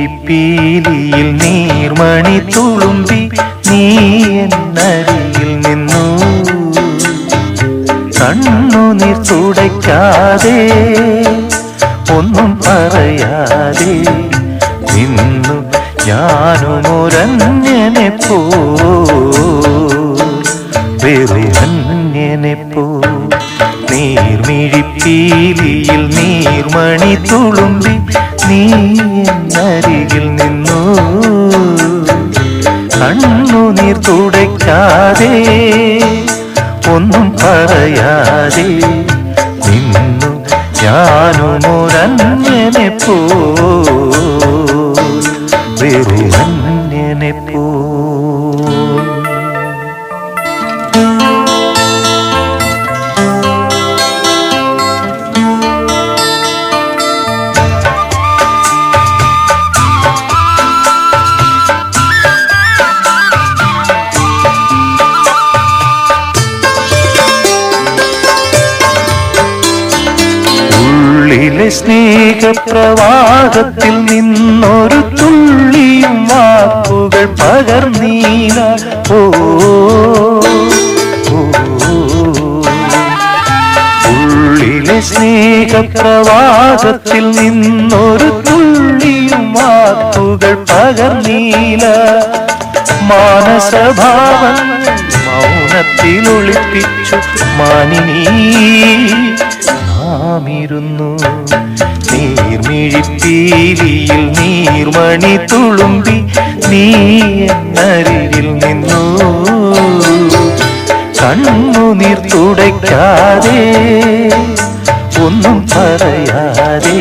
കിളിപ്പീലിയിൽ നീർമണി തുളുമ്പി നീ എന്നരിയിൽ നിന്നു. കണ്ണു നീർ തുടയ്ക്കാതെ ഒന്നും പറയാതെ നിന്നു. ഞാനും ഒരന്യനെ പോ വെറു നീർമണി തുളുമ്പി നീ എന്നരികിൽ നിന്നു. കണ്ണുനീർ തുടയ്ക്കാതെ ഒന്നും പറയാതെ നിന്നു. ഞാനും ഒരന്യനെ പോ സ്നേഹപ്രവാഹത്തിൽ നിന്നൊരു തുള്ളിയും വാക്കുകൾ പകർന്നീല ഓ ഉള്ളിലെ സ്നേഹപ്രവാഹത്തിൽ നിന്നൊരു തുള്ളിയും വാക്കുകൾ പകർന്നീല. മാനസഭാവൻ മൗനത്തിൽ ഒളിപ്പിച്ചു മാനിനീ. നാമിരുന്നു. നീർമിഴിപ്പീലിയിൽ നീർമണി തുളുമ്പി നീ എന്നരികിൽ നിന്നു. കണ്ണുനീർ തുടയ്ക്കാതെ ഒന്നും പറയാതെ